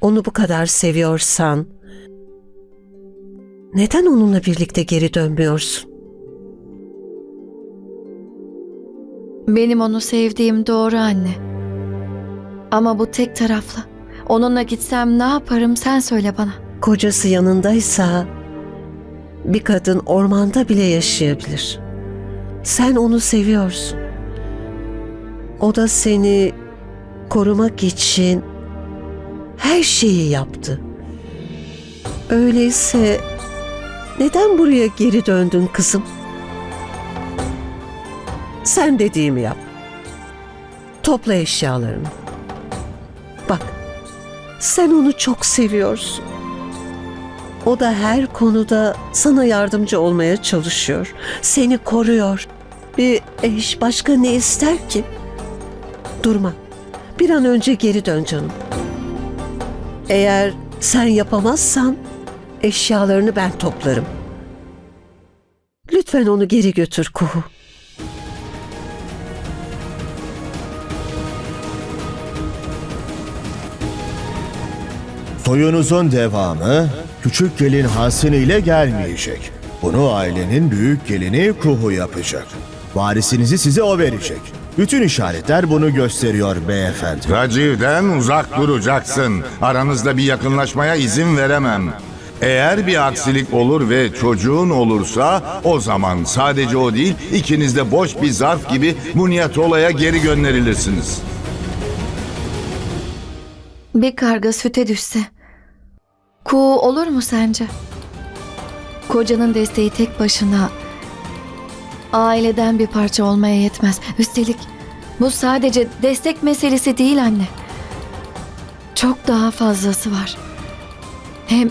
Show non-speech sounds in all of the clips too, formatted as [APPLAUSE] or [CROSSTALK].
Onu bu kadar seviyorsan neden onunla birlikte geri dönmüyorsun? Benim onu sevdiğim doğru anne. Ama bu tek taraflı. Onunla gitsem ne yaparım sen söyle bana. Kocası yanındaysa bir kadın ormanda bile yaşayabilir. Sen onu seviyorsun. O da seni korumak için her şeyi yaptı. Öyleyse neden buraya geri döndün kızım? Sen dediğimi yap. Topla eşyalarını. Bak, sen onu çok seviyorsun. O da her konuda sana yardımcı olmaya çalışıyor. Seni koruyor. Bir eş başka ne ister ki? Durma. Bir an önce geri dön canım. Eğer sen yapamazsan eşyalarını ben toplarım. Lütfen onu geri götür Kuhu. Soyunuzun devamı küçük gelin Hasine ile gelmeyecek. Bunu ailenin büyük gelini Kuhu yapacak. Varisinizi size o verecek. Bütün işaretler bunu gösteriyor beyefendi. Raciv'den uzak duracaksın. Aranızda bir yakınlaşmaya izin veremem. Eğer bir aksilik olur ve çocuğun olursa o zaman sadece o değil ikiniz de boş bir zarf gibi Munyatola'ya geri gönderilirsiniz. Bir karga süte düşse. Kuğu olur mu sence? Kocanın desteği tek başına aileden bir parça olmaya yetmez. Üstelik bu sadece destek meselesi değil anne. Çok daha fazlası var. Hem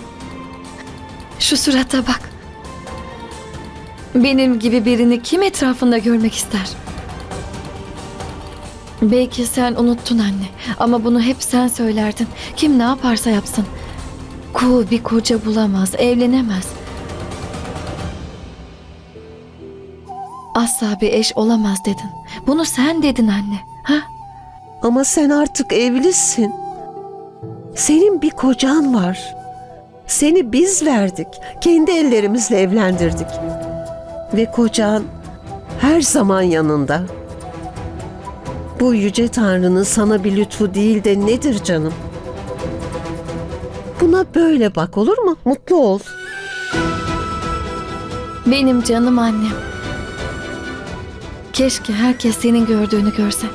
şu surata bak. Benim gibi birini kim etrafında görmek ister? Belki sen unuttun anne ama bunu hep sen söylerdin. Kim ne yaparsa yapsın. Ku bir koca bulamaz, evlenemez. Asla bir eş olamaz dedin. Bunu sen dedin anne. Ha? Ama sen artık evlisin. Senin bir kocan var. Seni biz verdik. Kendi ellerimizle evlendirdik. Ve kocan her zaman yanında. Bu yüce Tanrı'nın sana bir lütfu değil de nedir canım? Buna böyle bak olur mu? Mutlu ol. Benim canım annem. Keşke herkes senin gördüğünü görse.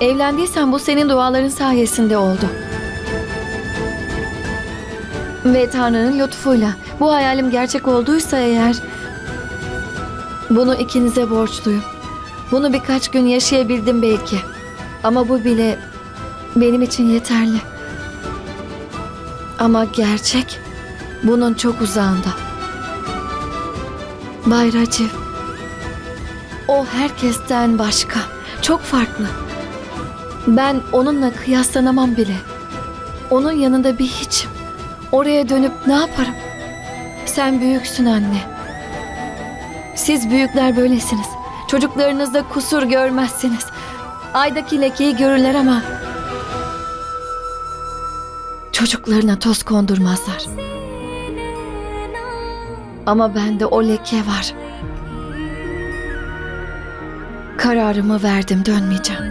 Evlendiysen bu senin duaların sayesinde oldu. Ve Tanrı'nın lütfuyla bu hayalim gerçek olduysa eğer bunu ikinize borçluyum. Bunu birkaç gün yaşayabildim belki. Ama bu bile benim için yeterli. Ama gerçek bunun çok uzağında. Bay Raciv. O herkesten başka. Çok farklı. Ben onunla kıyaslanamam bile. Onun yanında bir hiçim. Oraya dönüp ne yaparım? Sen büyüksün anne. Siz büyükler böylesiniz. Çocuklarınızda kusur görmezsiniz. Aydaki lekeyi görürler ama... Çocuklarına toz kondurmazlar. Ama bende o leke var. Kararımı verdim dönmeyeceğim.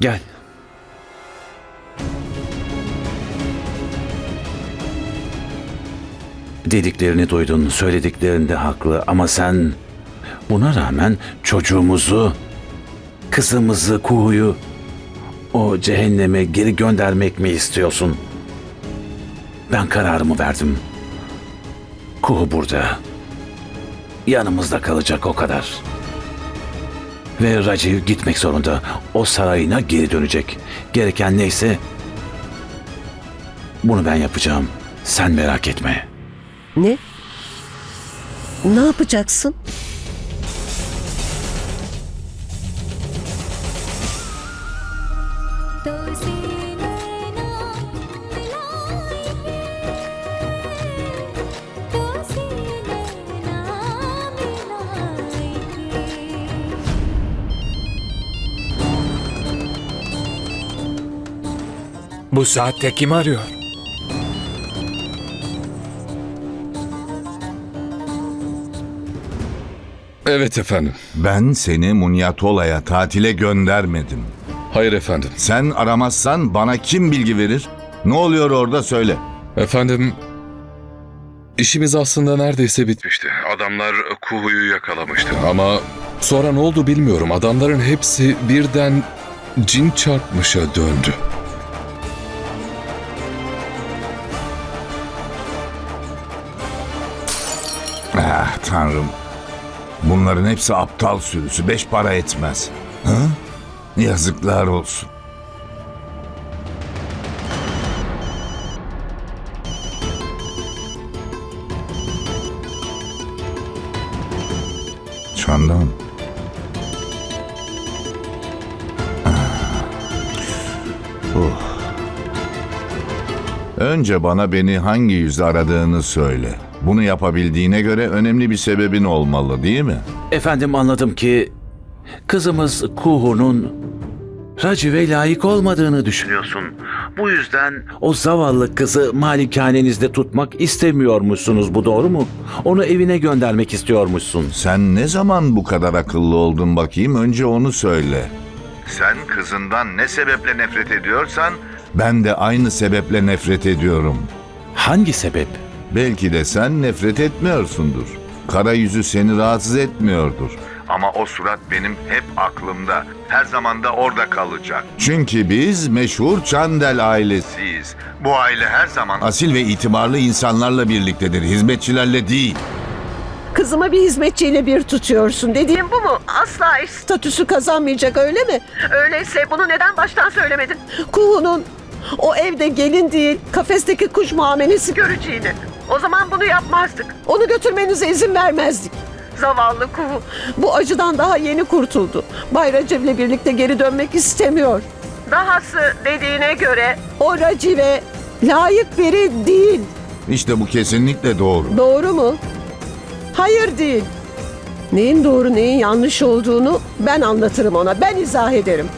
Gel. Dediklerini duydun, söylediklerinde haklı ama sen buna rağmen çocuğumuzu, kızımızı, kuğuyu o cehenneme geri göndermek mi istiyorsun? Ben kararımı verdim. Kuğu burada. Yanımızda kalacak o kadar. Ve Raciv gitmek zorunda. O sarayına geri dönecek. Gereken neyse bunu ben yapacağım. Sen merak etme. Ne? Ne yapacaksın? Bu saatte kim arıyor? Evet efendim. Ben seni Munyatola'ya tatile göndermedim. Hayır efendim. Sen aramazsan bana kim bilgi verir? Ne oluyor orada söyle. Efendim işimiz aslında neredeyse bitmişti. Adamlar Kuhu'yu yakalamıştı ama sonra ne oldu bilmiyorum. Adamların hepsi birden cin çarpmışa döndü. Ah tanrım. Bunların hepsi aptal sürüsü. Beş para etmez. Ha? Yazıklar olsun. Çandan. Oh. Önce bana beni hangi yüzle aradığını söyle. Bunu yapabildiğine göre önemli bir sebebin olmalı değil mi? Efendim anladım ki kızımız Kuhu'nun Raciv'e layık olmadığını düşünüyorsun. Bu yüzden o zavallı kızı malikanenizde tutmak istemiyormuşsunuz. Bu doğru mu? Onu evine göndermek istiyormuşsun. Sen ne zaman bu kadar akıllı oldun bakayım? Önce onu söyle. Sen kızından ne sebeple nefret ediyorsan ben de aynı sebeple nefret ediyorum. Hangi sebep? Belki de sen nefret etmiyorsundur. Kara yüzü seni rahatsız etmiyordur. Ama o surat benim hep aklımda. Her zaman da orada kalacak. Çünkü biz meşhur Çandel ailesiyiz. Bu aile her zaman asil ve itibarlı insanlarla birliktedir. Hizmetçilerle değil. Kızımı bir hizmetçiyle bir tutuyorsun. Dediğim bu mu? Asla eş statüsü kazanmayacak öyle mi? Öyleyse bunu neden baştan söylemedin? Kuhu'nun o evde gelin değil, kafesteki kuş muamelesi göreceğini. O zaman bunu yapmazdık. Onu götürmenize izin vermezdik. Zavallı Kuhu bu acıdan daha yeni kurtuldu. Bay Recep'le birlikte geri dönmek istemiyor. Dahası dediğine göre o Raciv'e layık biri değil. İşte bu kesinlikle doğru. Doğru mu? Hayır değil. Neyin doğru neyin yanlış olduğunu ben anlatırım ona. Ben izah ederim.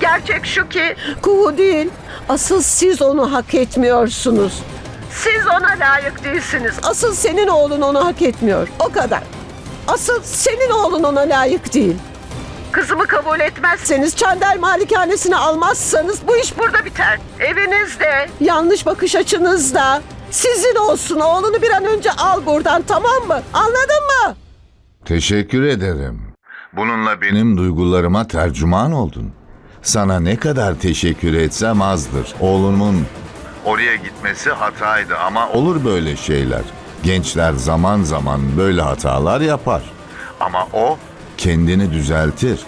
Gerçek şu ki Kuhu değil. Asıl siz onu hak etmiyorsunuz. Siz ona layık değilsiniz. Asıl senin oğlun onu hak etmiyor. O kadar. Asıl senin oğlun ona layık değil. Kızımı kabul etmezseniz, Çandel malikanesini almazsanız bu iş burada biter. Evinizde, yanlış bakış açınızda sizin olsun. Oğlunu bir an önce al buradan tamam mı? Anladın mı? Teşekkür ederim. Bununla benim duygularıma tercüman oldun. Sana ne kadar teşekkür etsem azdır. Oğlumun oraya gitmesi hataydı ama olur böyle şeyler. Gençler zaman zaman böyle hatalar yapar. Ama o kendini düzeltir.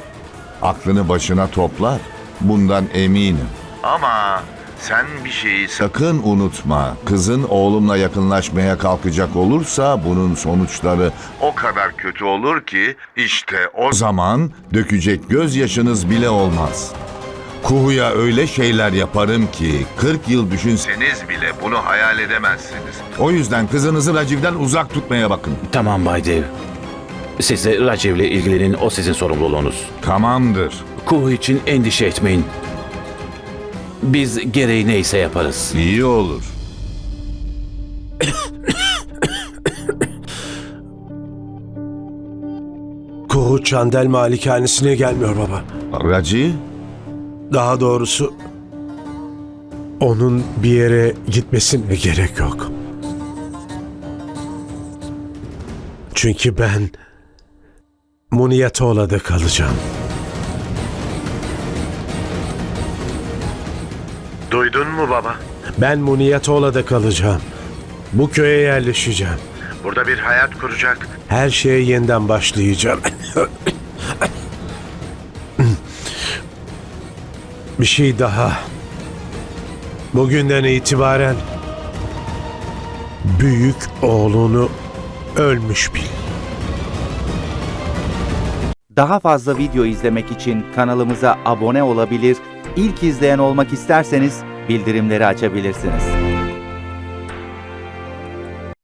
Aklını başına toplar. Bundan eminim. Ama sen bir şeyi sakın unutma. Kızın oğlumla yakınlaşmaya kalkacak olursa bunun sonuçları o kadar kötü olur ki işte o zaman dökecek gözyaşınız bile olmaz. Kuhu'ya öyle şeyler yaparım ki 40 yıl düşünseniz bile bunu hayal edemezsiniz. O yüzden kızınızı Raciv'den uzak tutmaya bakın. Tamam Bay Dev. Siz de Raciv'le ilgilenin. O sizin sorumluluğunuz. Tamamdır. Kuhu için endişe etmeyin. Biz gereği neyse yaparız. İyi olur. Kuhu Çandel malikanesine gelmiyor baba. Raciv? Daha doğrusu onun bir yere gitmesine gerek yok. Çünkü ben Muniyatola'da kalacağım. Duydun mu baba? Ben Muniyatola'da kalacağım. Bu köye yerleşeceğim. Burada bir hayat kuracak. Her şeye yeniden başlayacağım. [LAUGHS] bir şey daha. Bugünden itibaren büyük oğlunu ölmüş bil. Daha fazla video izlemek için kanalımıza abone olabilir, ilk izleyen olmak isterseniz bildirimleri açabilirsiniz.